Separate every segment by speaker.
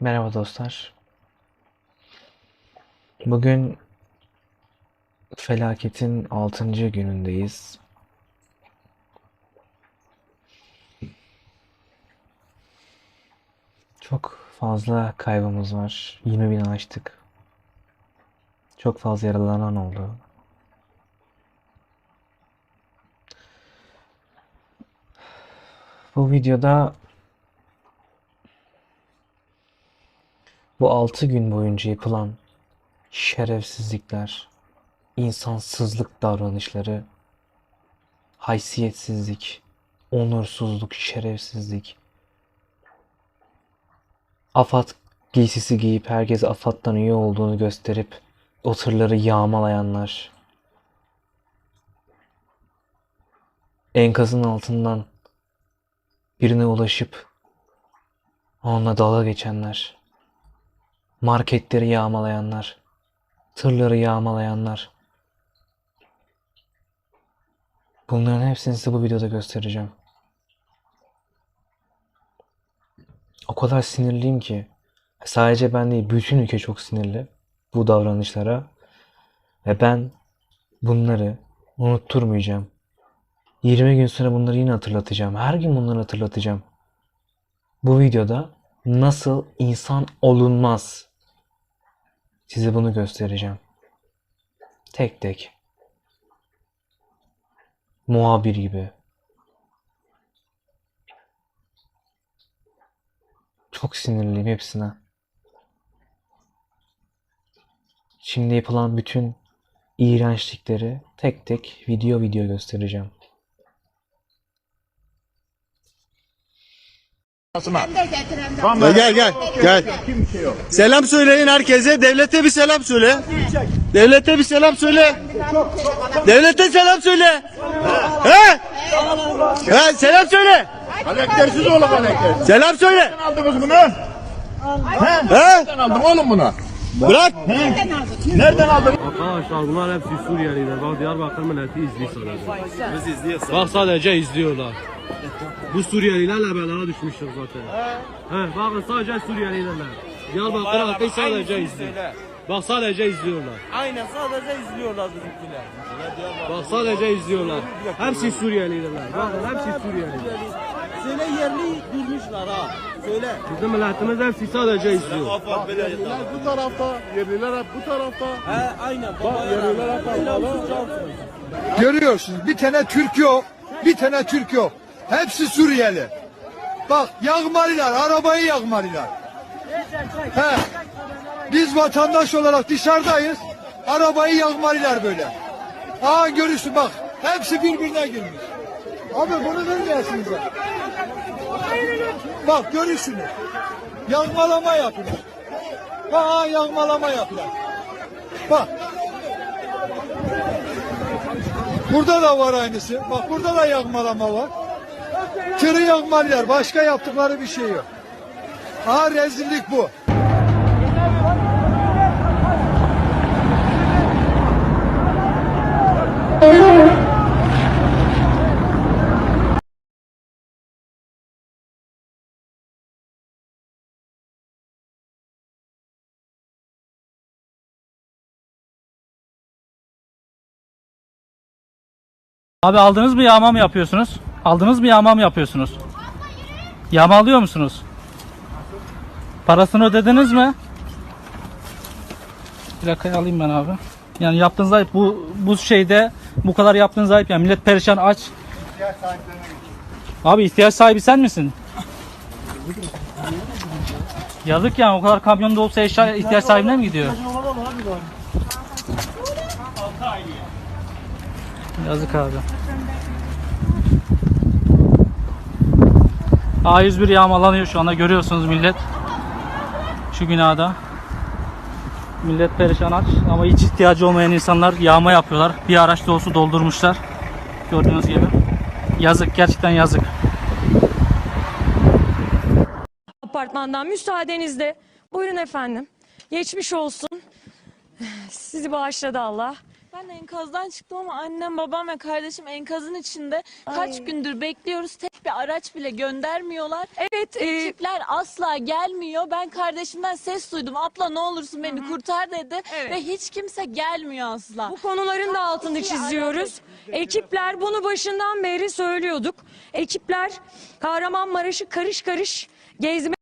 Speaker 1: Merhaba dostlar. Bugün felaketin 6. günündeyiz. Çok fazla kaybımız var. 20 bin aştık. Çok fazla yaralanan oldu. Bu videoda bu 6 gün boyunca yapılan şerefsizlikler, insansızlık davranışları, haysiyetsizlik, onursuzluk, şerefsizlik, AFAD giysisi giyip herkese AFAD'dan üye olduğunu gösterip o yağmalayanlar, enkazın altından birine ulaşıp onunla dalga geçenler, marketleri yağmalayanlar, tırları yağmalayanlar. Bunların hepsini size bu videoda göstereceğim. O kadar sinirliyim ki sadece ben değil bütün ülke çok sinirli bu davranışlara ve ben bunları unutturmayacağım. 20 gün sonra bunları yine hatırlatacağım. Her gün bunları hatırlatacağım. Bu videoda nasıl insan olunmaz size bunu göstereceğim. Tek tek. Muhabir gibi. Çok sinirliyim hepsine. Şimdi yapılan bütün iğrençlikleri tek tek video video göstereceğim.
Speaker 2: Gel gel gel. gel. Selam söyleyin herkese. Devlete bir selam söyle. Devlete bir selam söyle. Devlete selam söyle. He? He selam söyle.
Speaker 3: Karaktersiz oğlum karakter.
Speaker 2: Selam söyle.
Speaker 3: Aldınız bunu.
Speaker 2: He?
Speaker 3: Nereden aldın oğlum bunu?
Speaker 2: Bırak.
Speaker 3: Nereden aldın?
Speaker 4: Arkadaşlar bunlar hepsi Suriyeliler. Bak Diyarbakır milleti izliyor sadece. Biz izliyoruz. Bak sadece izliyorlar. Bu Suriyelilerle belaya düşmüştür zaten. He, bakın sadece Suriyelilerle. Diyarbakır halkı sadece izliyor. Bak sadece izliyorlar.
Speaker 5: Aynen sadece izliyorlar bizimkiler.
Speaker 4: Bak sadece izliyorlar. Hepsi Suriyeliler. Bakın hepsi Suriyeli.
Speaker 5: Söyle yerli durmuşlar ha. Söyle.
Speaker 4: Bizim milletimiz hepsi sadece izliyor.
Speaker 3: Yerliler bu tarafta, yerliler hep bu tarafta.
Speaker 5: He aynen. Baba
Speaker 3: yerliler hep.
Speaker 6: Görüyorsunuz bir tane Türk yok. Bir tane Türk yok. Hepsi Suriyeli. Bak yağmaliler, arabayı yağmaliler. He. Biz vatandaş olarak dışarıdayız. Arabayı yağmaliler böyle. Aa görürsün bak. Hepsi birbirine girmiş. Abi bunu vermeyesiniz. Bak görürsünüz. Yağmalama yapıyorlar. Ha yağmalama yapıyorlar. Bak. Burada da var aynısı. Bak burada da yağmalama var. Tırı yağmalıyor. Başka yaptıkları bir şey yok. Aha rezillik bu.
Speaker 7: Abi aldınız mı yağma mı yapıyorsunuz? Aldınız mı yağma mı yapıyorsunuz? Yağma alıyor musunuz? Parasını ödediniz mi? Plakayı alayım ben abi. Yani yaptığınız ayıp bu bu şeyde bu kadar yaptığınız ayıp yani millet perişan aç. Abi ihtiyaç sahibi sen misin? Yazık yani o kadar kamyon dolusu eşya ihtiyaç sahibine mi gidiyor? Yazık abi. A101 yağmalanıyor şu anda görüyorsunuz millet. Şu binada. Millet perişan aç ama hiç ihtiyacı olmayan insanlar yağma yapıyorlar. Bir araç dolusu doldurmuşlar. Gördüğünüz gibi. Yazık gerçekten yazık.
Speaker 8: apartmandan müsaadenizle. Buyurun efendim. Geçmiş olsun. Sizi bağışladı Allah.
Speaker 9: Ben enkazdan çıktım ama annem, babam ve kardeşim enkazın içinde. Kaç gündür bekliyoruz. Tek bir araç bile göndermiyorlar.
Speaker 8: Evet, e,
Speaker 9: Ekipler asla gelmiyor. Ben kardeşimden ses duydum. Abla ne olursun beni kurtar dedi.
Speaker 8: Evet.
Speaker 9: Ve hiç kimse gelmiyor asla.
Speaker 8: bu konuların da altını çiziyoruz. Ekipler bunu başından beri söylüyorduk. Ekipler Kahramanmaraş'ı karış karış gezme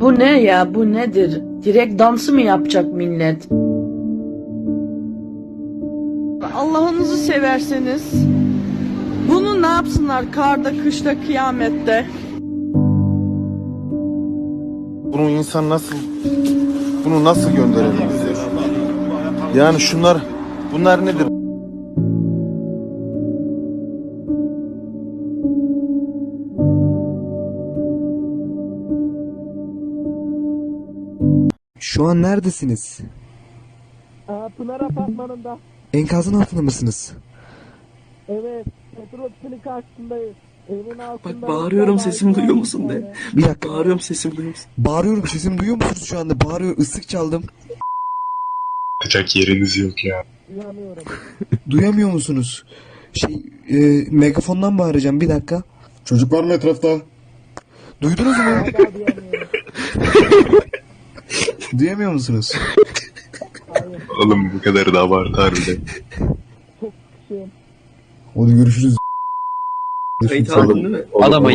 Speaker 10: Bu ne ya bu nedir? Direkt dansı mı yapacak millet?
Speaker 5: Allah'ınızı severseniz bunu ne yapsınlar karda, kışta, kıyamette?
Speaker 11: Bunu insan nasıl bunu nasıl gönderebilir? Yani şunlar bunlar nedir?
Speaker 12: Şu an neredesiniz?
Speaker 5: Pınar Apartmanı'nda.
Speaker 12: Enkazın altında mısınız?
Speaker 5: Evet. Petrol pilin karşısındayız. Evin altında.
Speaker 12: Bak bağırıyorum sesimi duyuyor musun de. Bir dakika. Bağırıyorum sesimi duyuyor musun? Bağırıyorum sesimi duyuyor musunuz şu anda? Bağırıyorum ıslık çaldım.
Speaker 11: Kaçak yeriniz yok ya.
Speaker 12: Duyamıyor musunuz? Şey e, megafondan bağıracağım bir dakika.
Speaker 3: Çocuk var mı etrafta?
Speaker 12: Duydunuz mu? Duyamıyor musunuz?
Speaker 11: Oğlum bu kadar da abartı harbiden.
Speaker 12: Hadi görüşürüz.
Speaker 11: Kayıt aldın değil mi? Adama